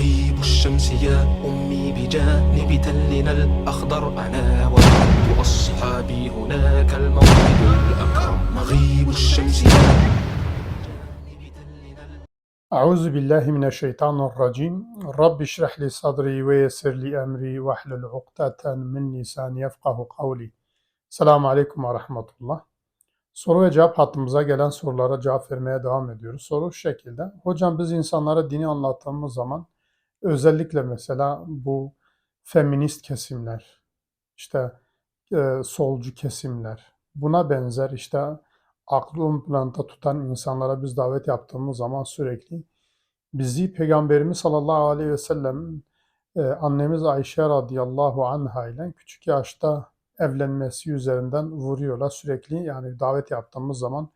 مغيب الشمس يا أمي بجانب تلنا الأخضر أنا وبعض أصحابي هناك الموعد الأكرم مغيب الشمس يا Euzu billahi mineşşeytanirracim. Rabbi şrah li sadri ve yessir li emri ve hlul ukdeten min lisani yefkahu kavli. Selamun aleyküm ve rahmetullah. Soru ve cevap hattımıza gelen sorulara cevap vermeye devam ediyoruz. Soru şu şekilde. Hocam biz insanlara dini anlattığımız zaman özellikle mesela bu feminist kesimler, işte e, solcu kesimler, buna benzer işte aklı ön planda tutan insanlara biz davet yaptığımız zaman sürekli bizi Peygamberimiz sallallahu aleyhi ve sellem e, annemiz Ayşe radıyallahu anha ile küçük yaşta evlenmesi üzerinden vuruyorlar. Sürekli yani davet yaptığımız zaman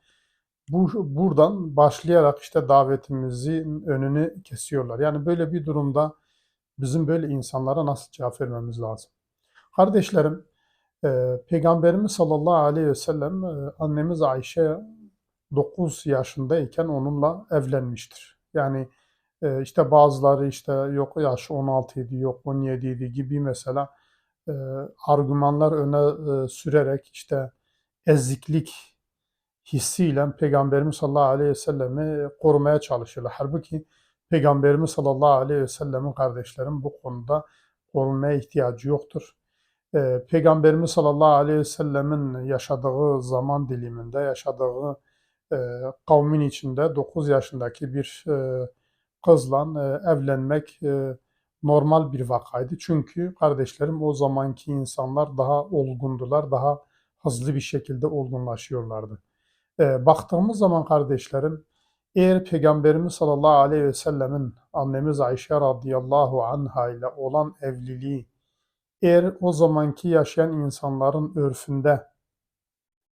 bu buradan başlayarak işte davetimizin önünü kesiyorlar. Yani böyle bir durumda bizim böyle insanlara nasıl cevap vermemiz lazım? Kardeşlerim, e, Peygamberimiz sallallahu aleyhi ve sellem e, annemiz Ayşe 9 yaşındayken onunla evlenmiştir. Yani e, işte bazıları işte yok yaş 16 idi, yok 17 idi gibi mesela e, argümanlar öne e, sürerek işte eziklik hissiyle Peygamberimiz sallallahu aleyhi ve sellemi korumaya çalışıyorlar. Halbuki Peygamberimiz sallallahu aleyhi ve sellemin kardeşlerim bu konuda korunmaya ihtiyacı yoktur. Ee, Peygamberimiz sallallahu aleyhi ve sellemin yaşadığı zaman diliminde, yaşadığı e, kavmin içinde 9 yaşındaki bir e, kızla e, evlenmek e, normal bir vakaydı. Çünkü kardeşlerim o zamanki insanlar daha olgundular, daha hızlı bir şekilde olgunlaşıyorlardı. E, baktığımız zaman kardeşlerim, eğer Peygamberimiz sallallahu aleyhi ve sellemin annemiz Ayşe radıyallahu anha ile olan evliliği eğer o zamanki yaşayan insanların örfünde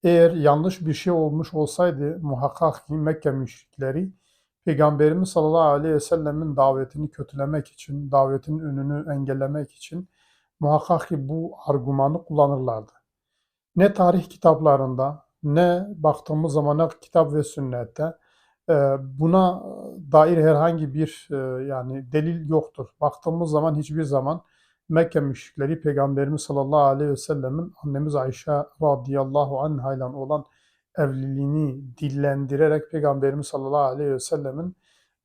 eğer yanlış bir şey olmuş olsaydı muhakkak ki Mekke müşrikleri Peygamberimiz sallallahu aleyhi ve sellemin davetini kötülemek için, davetin önünü engellemek için muhakkak ki bu argümanı kullanırlardı. Ne tarih kitaplarında ne baktığımız zaman kitap ve sünnette e, buna dair herhangi bir e, yani delil yoktur. Baktığımız zaman hiçbir zaman Mekke müşrikleri Peygamberimiz sallallahu aleyhi ve sellemin annemiz Ayşe radıyallahu anha ile olan evliliğini dillendirerek Peygamberimiz sallallahu aleyhi ve sellemin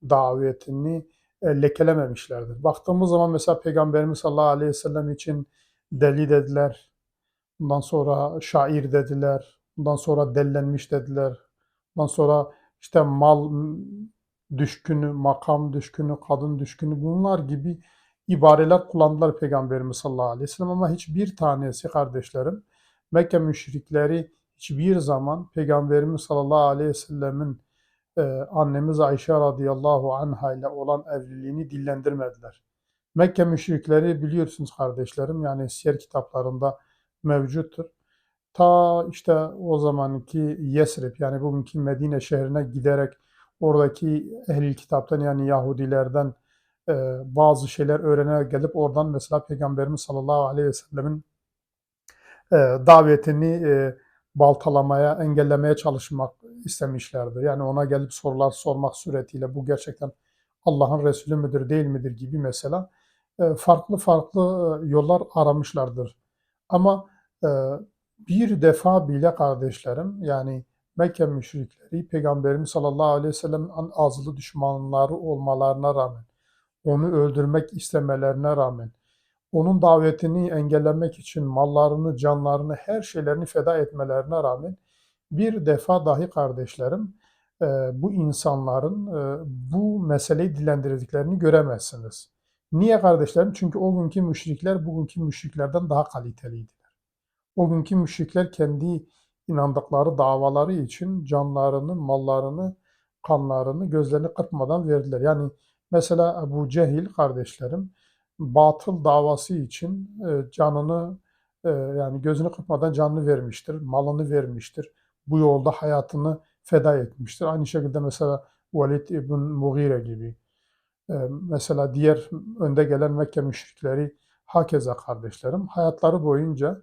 davetini e, lekelememişlerdir. Baktığımız zaman mesela Peygamberimiz sallallahu aleyhi ve sellem için deli dediler. Bundan sonra şair dediler. Bundan sonra dellenmiş dediler. Bundan sonra işte mal düşkünü, makam düşkünü, kadın düşkünü bunlar gibi ibareler kullandılar Peygamberimiz sallallahu aleyhi ve sellem ama hiçbir tanesi kardeşlerim Mekke müşrikleri hiçbir zaman Peygamberimiz sallallahu aleyhi ve sellemin e, annemiz Ayşe radıyallahu anha ile olan evliliğini dillendirmediler. Mekke müşrikleri biliyorsunuz kardeşlerim yani siyer kitaplarında mevcuttur. Ta işte o zamanki Yesrib yani bugünkü Medine şehrine giderek oradaki ehli kitaptan yani Yahudilerden e, bazı şeyler öğrenerek gelip oradan mesela Peygamberimiz sallallahu aleyhi ve sellemin e, davetini e, baltalamaya, engellemeye çalışmak istemişlerdir. Yani ona gelip sorular sormak suretiyle bu gerçekten Allah'ın Resulü müdür değil midir gibi mesela e, farklı farklı e, yollar aramışlardır. Ama e, bir defa bile kardeşlerim yani Mekke müşrikleri Peygamberimiz sallallahu aleyhi ve sellem'in azılı düşmanları olmalarına rağmen onu öldürmek istemelerine rağmen onun davetini engellemek için mallarını, canlarını, her şeylerini feda etmelerine rağmen bir defa dahi kardeşlerim e, bu insanların e, bu meseleyi dilendirdiklerini göremezsiniz. Niye kardeşlerim? Çünkü o günkü müşrikler bugünkü müşriklerden daha kaliteliydiler. O günkü müşrikler kendi inandıkları davaları için canlarını, mallarını, kanlarını, gözlerini kırpmadan verdiler. Yani mesela Ebu Cehil kardeşlerim batıl davası için e, canını e, yani gözünü kırpmadan canını vermiştir, malını vermiştir. Bu yolda hayatını feda etmiştir. Aynı şekilde mesela Velid ibn Mughire gibi. E, mesela diğer önde gelen Mekke müşrikleri hakeza kardeşlerim hayatları boyunca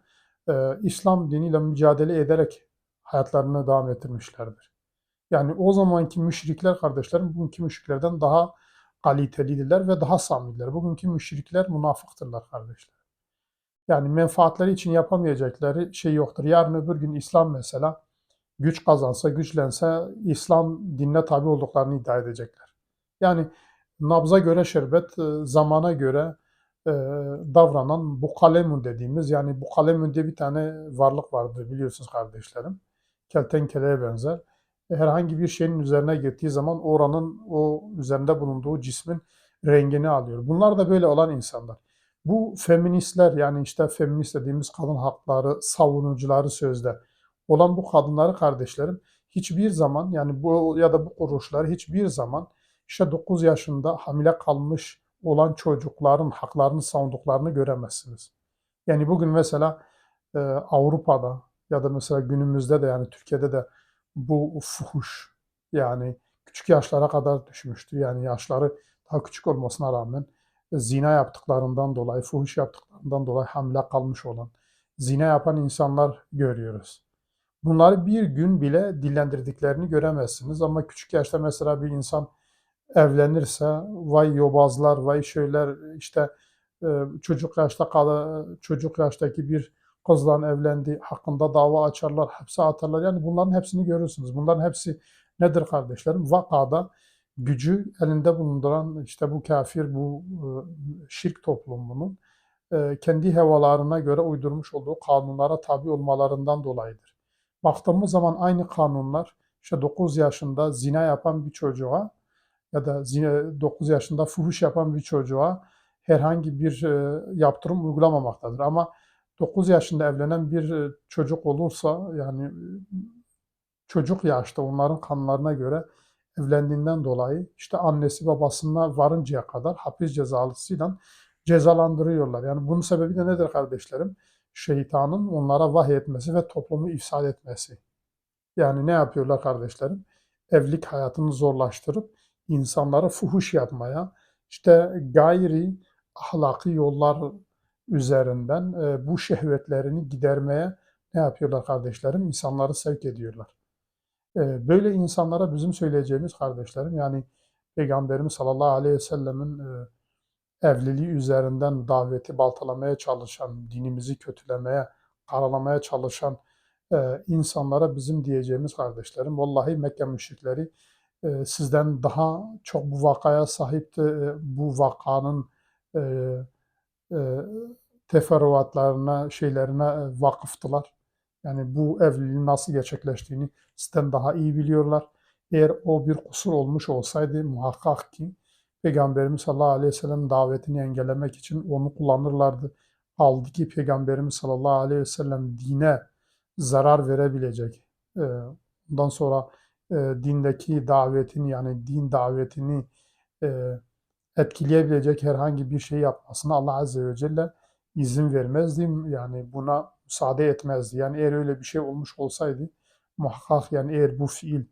İslam diniyle mücadele ederek hayatlarını devam ettirmişlerdir. Yani o zamanki müşrikler kardeşlerim bugünkü müşriklerden daha kalitelidirler ve daha samimiler. Bugünkü müşrikler münafıktırlar kardeşler. Yani menfaatleri için yapamayacakları şey yoktur. Yarın öbür gün İslam mesela güç kazansa, güçlense İslam dinine tabi olduklarını iddia edecekler. Yani nabza göre şerbet, e, zamana göre e, davranan bu kalemun dediğimiz yani bu kalemun diye bir tane varlık vardır biliyorsunuz kardeşlerim. Keltenkeleye benzer. Herhangi bir şeyin üzerine gittiği zaman oranın o üzerinde bulunduğu cismin rengini alıyor. Bunlar da böyle olan insanlar. Bu feministler yani işte feminist dediğimiz kadın hakları savunucuları sözde olan bu kadınları kardeşlerim hiçbir zaman yani bu ya da bu kuruluşları hiçbir zaman işte 9 yaşında hamile kalmış olan çocukların haklarını savunduklarını göremezsiniz. Yani bugün mesela e, Avrupa'da ya da mesela günümüzde de yani Türkiye'de de bu fuhuş yani küçük yaşlara kadar düşmüştü. Yani yaşları daha küçük olmasına rağmen zina yaptıklarından dolayı, fuhuş yaptıklarından dolayı hamile kalmış olan, zina yapan insanlar görüyoruz. Bunları bir gün bile dillendirdiklerini göremezsiniz ama küçük yaşta mesela bir insan evlenirse vay yobazlar, vay şeyler işte e, çocuk yaşta kalı, çocuk yaştaki bir kızla evlendi hakkında dava açarlar, hapse atarlar. Yani bunların hepsini görürsünüz. Bunların hepsi nedir kardeşlerim? Vakada gücü elinde bulunduran işte bu kafir, bu e, şirk toplumunun e, kendi hevalarına göre uydurmuş olduğu kanunlara tabi olmalarından dolayıdır. Baktığımız zaman aynı kanunlar işte 9 yaşında zina yapan bir çocuğa ya da zina, 9 yaşında fuhuş yapan bir çocuğa herhangi bir e, yaptırım uygulamamaktadır. Ama 9 yaşında evlenen bir e, çocuk olursa yani e, çocuk yaşta onların kanunlarına göre evlendiğinden dolayı işte annesi babasına varıncaya kadar hapis cezalısıyla cezalandırıyorlar. Yani bunun sebebi de nedir kardeşlerim? Şeytanın onlara vahiy etmesi ve toplumu ifsad etmesi. Yani ne yapıyorlar kardeşlerim? Evlilik hayatını zorlaştırıp insanları fuhuş yapmaya, işte gayri ahlaki yollar üzerinden e, bu şehvetlerini gidermeye ne yapıyorlar kardeşlerim? İnsanları sevk ediyorlar. E, böyle insanlara bizim söyleyeceğimiz kardeşlerim yani Peygamberimiz sallallahu aleyhi ve sellemin e, evliliği üzerinden daveti baltalamaya çalışan, dinimizi kötülemeye, karalamaya çalışan insanlara bizim diyeceğimiz kardeşlerim, vallahi Mekke müşrikleri sizden daha çok bu vakaya sahipti. Bu vakanın e, e, teferruatlarına, şeylerine vakıftılar. Yani bu evliliğin nasıl gerçekleştiğini sizden daha iyi biliyorlar. Eğer o bir kusur olmuş olsaydı muhakkak ki Peygamberimiz sallallahu aleyhi ve sellem davetini engellemek için onu kullanırlardı. Aldı ki Peygamberimiz sallallahu aleyhi ve sellem dine zarar verebilecek. Ondan sonra e, dindeki davetini yani din davetini e, etkileyebilecek herhangi bir şey yapmasına Allah Azze ve Celle izin vermezdi. Yani buna müsaade etmezdi. Yani eğer öyle bir şey olmuş olsaydı muhakkak yani eğer bu fiil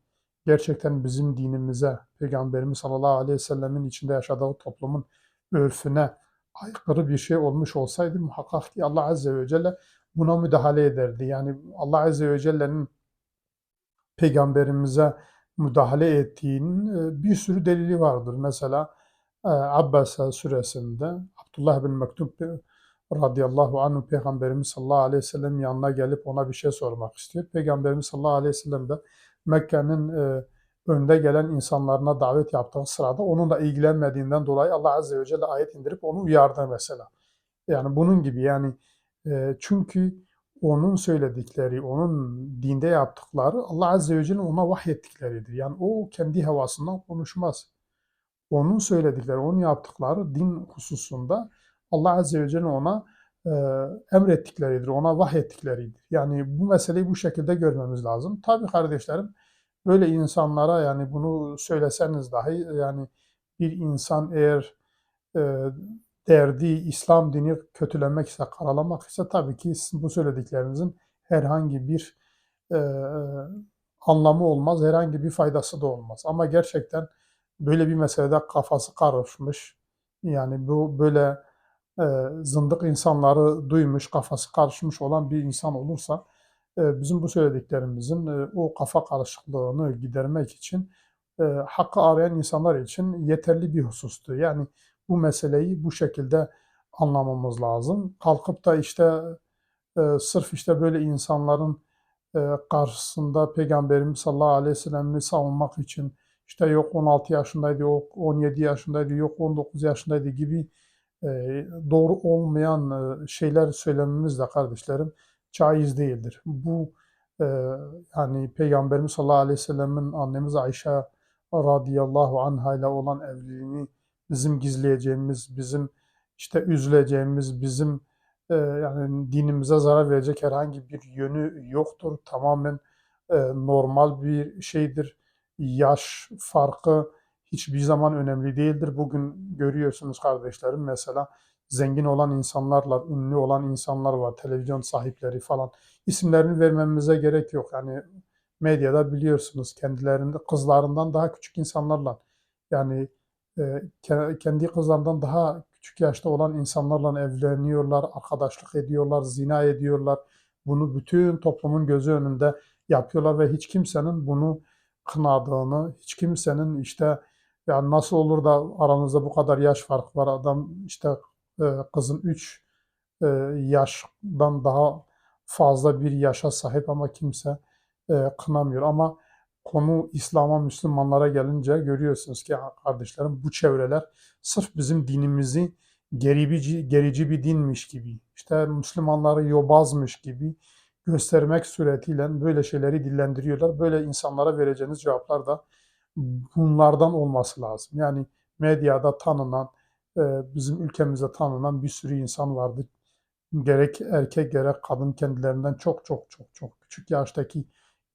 gerçekten bizim dinimize, Peygamberimiz sallallahu aleyhi ve sellemin içinde yaşadığı toplumun örfüne aykırı bir şey olmuş olsaydı muhakkak ki Allah Azze ve Celle buna müdahale ederdi. Yani Allah Azze ve Celle'nin Peygamberimize müdahale ettiğinin e, bir sürü delili vardır. Mesela e, Abbasa suresinde Abdullah bin Mektup radıyallahu anh Peygamberimiz sallallahu aleyhi ve sellem yanına gelip ona bir şey sormak istiyor. Peygamberimiz sallallahu aleyhi ve sellem de Mekke'nin e, önde gelen insanlarına davet yaptığı sırada onunla ilgilenmediğinden dolayı Allah Azze ve Celle ayet indirip onu uyardı mesela. Yani bunun gibi yani çünkü onun söyledikleri, onun dinde yaptıkları Allah Azze ve Celle'nin ona vahyettikleridir. Yani o kendi havasından konuşmaz. Onun söyledikleri, onun yaptıkları din hususunda Allah Azze ve Celle ona e, emrettikleridir, ona vahyettikleridir. Yani bu meseleyi bu şekilde görmemiz lazım. Tabii kardeşlerim böyle insanlara yani bunu söyleseniz dahi yani bir insan eğer e, derdi İslam dini kötülemek ise, karalamak ise tabii ki bu söylediklerinizin herhangi bir e, anlamı olmaz, herhangi bir faydası da olmaz. Ama gerçekten böyle bir meselede kafası karışmış, yani bu böyle e, zındık insanları duymuş, kafası karışmış olan bir insan olursa e, bizim bu söylediklerimizin e, o kafa karışıklığını gidermek için e, hakkı arayan insanlar için yeterli bir husustu. Yani bu meseleyi bu şekilde anlamamız lazım. Kalkıp da işte e, sırf işte böyle insanların e, karşısında Peygamberimiz sallallahu aleyhi ve sellem'i savunmak için işte yok 16 yaşındaydı, yok 17 yaşındaydı, yok 19 yaşındaydı gibi e, doğru olmayan e, şeyler söylememiz de kardeşlerim caiz değildir. Bu e, yani Peygamberimiz sallallahu aleyhi ve sellem'in annemiz Ayşe radıyallahu anha ile olan evliliğini bizim gizleyeceğimiz, bizim işte üzüleceğimiz, bizim e, yani dinimize zarar verecek herhangi bir yönü yoktur. Tamamen e, normal bir şeydir. Yaş farkı hiçbir zaman önemli değildir. Bugün görüyorsunuz kardeşlerim mesela zengin olan insanlarla, ünlü olan insanlar var, televizyon sahipleri falan. İsimlerini vermemize gerek yok. Yani medyada biliyorsunuz kendilerinde kızlarından daha küçük insanlarla yani kendi kızlarından daha küçük yaşta olan insanlarla evleniyorlar, arkadaşlık ediyorlar, zina ediyorlar. Bunu bütün toplumun gözü önünde yapıyorlar ve hiç kimsenin bunu kınadığını, hiç kimsenin işte ya nasıl olur da aranızda bu kadar yaş farkı var adam işte e, kızın 3 yaştan daha fazla bir yaşa sahip ama kimse e, kınamıyor. Ama konu İslam'a, Müslümanlara gelince görüyorsunuz ki kardeşlerim bu çevreler sırf bizim dinimizi gerici, gerici bir dinmiş gibi, işte Müslümanları yobazmış gibi göstermek suretiyle böyle şeyleri dillendiriyorlar. Böyle insanlara vereceğiniz cevaplar da bunlardan olması lazım. Yani medyada tanınan, e, bizim ülkemizde tanınan bir sürü insan vardı. Gerek erkek gerek kadın kendilerinden çok çok çok çok küçük yaştaki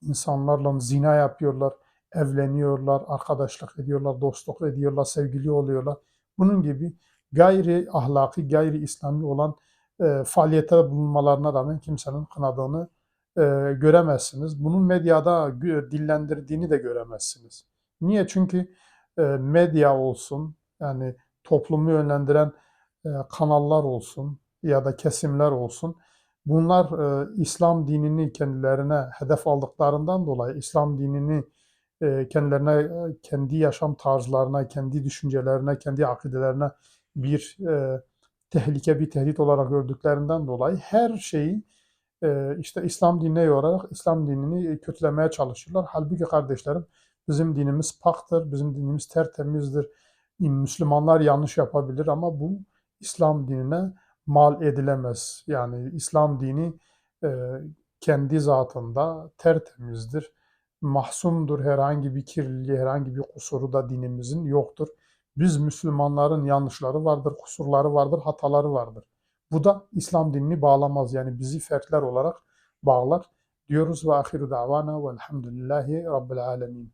insanlarla zina yapıyorlar, evleniyorlar, arkadaşlık ediyorlar, dostluk ediyorlar, sevgili oluyorlar. Bunun gibi gayri ahlaki, gayri İslami olan e, faaliyette bulunmalarına rağmen kimsenin kınadığını e, göremezsiniz. Bunun medyada dillendirdiğini de göremezsiniz. Niye? Çünkü e, medya olsun, yani toplumu yönlendiren e, kanallar olsun ya da kesimler olsun. Bunlar e, İslam dinini kendilerine hedef aldıklarından dolayı İslam dinini e, kendilerine, e, kendi yaşam tarzlarına, kendi düşüncelerine, kendi akidelerine bir e, tehlike, bir tehdit olarak gördüklerinden dolayı her şeyi e, işte İslam dinine yorarak İslam dinini kötülemeye çalışırlar. Halbuki kardeşlerim bizim dinimiz paktır, bizim dinimiz tertemizdir. Müslümanlar yanlış yapabilir ama bu İslam dinine mal edilemez. Yani İslam dini e, kendi zatında tertemizdir, mahsumdur. Herhangi bir kirliliği, herhangi bir kusuru da dinimizin yoktur. Biz Müslümanların yanlışları vardır, kusurları vardır, hataları vardır. Bu da İslam dinini bağlamaz. Yani bizi fertler olarak bağlar. Diyoruz ve ahiru davana velhamdülillahi rabbil alemin.